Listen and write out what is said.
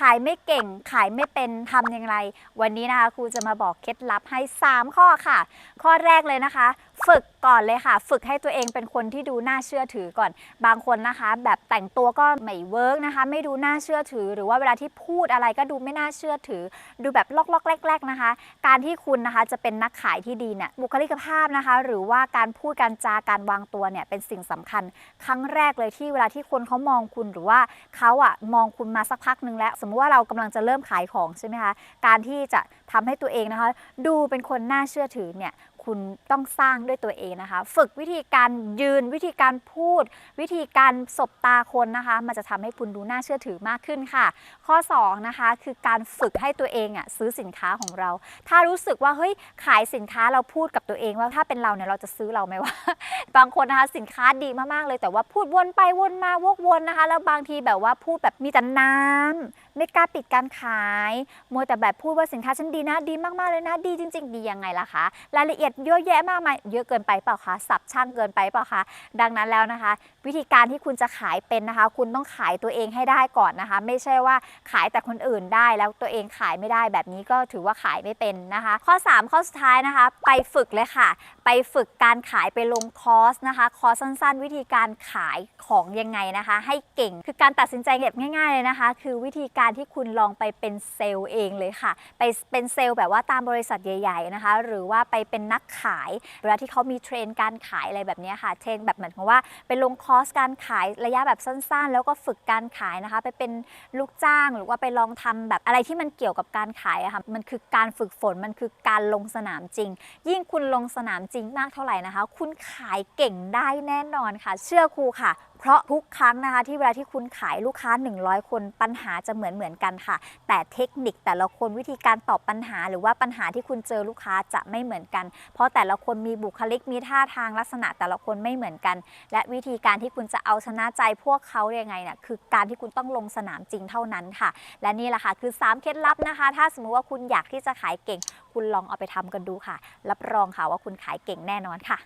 ขายไม่เก่ง ขายไม่เป็นทำอย่างไร วันนี้นะคะครูจะมาบอกเคล็ดลับให้ 3 ข้อค่ะ ข้อแรกเลยนะคะ ฝึกก่อนเลยค่ะ ฝึกให้ตัวเองเป็นคนที่ดูน่าเชื่อถือก่อน บางคนนะคะ แบบแต่งตัวก็ไม่เวิร์กนะคะ ไม่ดูน่าเชื่อถือ หรือว่าเวลาที่พูดอะไรก็ดูไม่น่าเชื่อถือ ดูแบบลอกๆแรก ๆนะคะ การที่คุณนะคะจะเป็นนักขายที่ดีเนี่ยบุคลิกภาพนะคะ หรือว่าการพูดการจาการวางตัวเนี่ยเป็นสิ่งสำคัญ ครั้งแรกเลยที่เวลาที่คนเขามองคุณหรือว่าเขาอะมองคุณมาสักพักหนึ่งแล้ว สมมุติว่าเรากำลังจะเริ่มขายของใช่ไหมคะการที่จะทำให้ตัวเองนะคะ ดูเป็นคนน่าเชื่อถือเนี่ย คุณต้องสร้างด้วยตัวเองนะคะ ฝึกวิธีการยืนวิธีการพูด วิธีการสบตาคนนะคะ มันจะทำให้คุณดูน่าเชื่อถือมากขึ้นค่ะ ข้อ2นะคะคือการฝึกให้ตัวเองอะซื้อสินค้าของเรา ถ้ารู้สึกว่าเฮ้ยขายสินค้าเราพูดกับตัวเองว่าถ้าเป็นเราเนี่ยเราจะซื้อเราไหมวะ บางคนนะคะสินค้าดีมากๆเลย แต่ว่าพูดวนไปวนมาวกวนนะคะ แล้วบางทีแบบว่าพูดแบบมีแต่น้ำไม่กล้าปิดการขายมัวแต่แบบพูดว่าสินค้าฉันดีนะดีมากๆเลยนะดีจริง ๆ ดียังไงล่ะคะรายละเอียดเยอะแยะมากมายเยอะเกินไปเปล่าคะสับช่างเกินไปเปล่าคะดังนั้นแล้วนะคะ วิธีการที่คุณจะขายเป็นนะคะ คุณต้องขายตัวเองให้ได้ก่อนนะคะ ไม่ใช่ว่าขายแต่คนอื่นได้แล้วตัวเองขายไม่ได้แบบนี้ก็ถือว่าขายไม่เป็นนะคะ ข้อ 3 ข้อสุดท้ายนะคะ ไปฝึกเลยค่ะ ไปฝึกการขายไปลงคอร์สนะคะ คอร์สสั้นๆ วิธีการขายของยังไงนะคะ ให้เก่ง คือการตัดสินใจแบบง่ายๆเลยนะคะ คือวิธีการที่คุณลองไปเป็นเซลล์เองเลยค่ะ ไปเป็นเซลล์แบบว่าตามบริษัทใหญ่ ๆนะคะ หรือว่าไปเป็นนักขาย เวลาที่เขามีเทรนด์การขายอะไรแบบนี้ค่ะ เทรนแบบเหมือนกับว่าไปลงคอร์สการขายระยะแบบสั้นๆ แล้วก็ฝึกการขายนะคะ ไปเป็นลูกจ้างหรือว่าไปลองทำแบบอะไรที่มันเกี่ยวกับการขายอะค่ะ มันคือการฝึกฝน มันคือการลงสนามจริง ยิ่งคุณลงสนามจริงมากเท่าไหร่นะคะ คุณขายเก่งได้แน่นอนค่ะ เชื่อครูค่ะ เพราะทุกครั้งนะคะ ที่เวลาที่คุณขายลูกค้า 100 คนปัญหาจะเหมือนเหมือนกันค่ะ แต่เทคนิคแต่ละคนวิธีการตอบปัญหา หรือว่าปัญหาที่คุณเจอลูกค้าจะไม่เหมือนกัน เพราะแต่ละคนมีบุคลิกมีท่าทางลักษณะแต่ละคนไม่เหมือนกัน และวิธีการที่คุณจะเอาชนะใจพวกเขายังไงเนี่ยคือการที่คุณต้องลงสนามจริงเท่านั้นค่ะ และนี่แหละค่ะคือ 3 เคล็ดลับนะคะ ถ้าสมมุติว่าคุณอยากที่จะขายเก่ง คุณลองเอาไปทำกันดูค่ะ รับรองค่ะว่าคุณขายเก่งแน่นอนค่ะ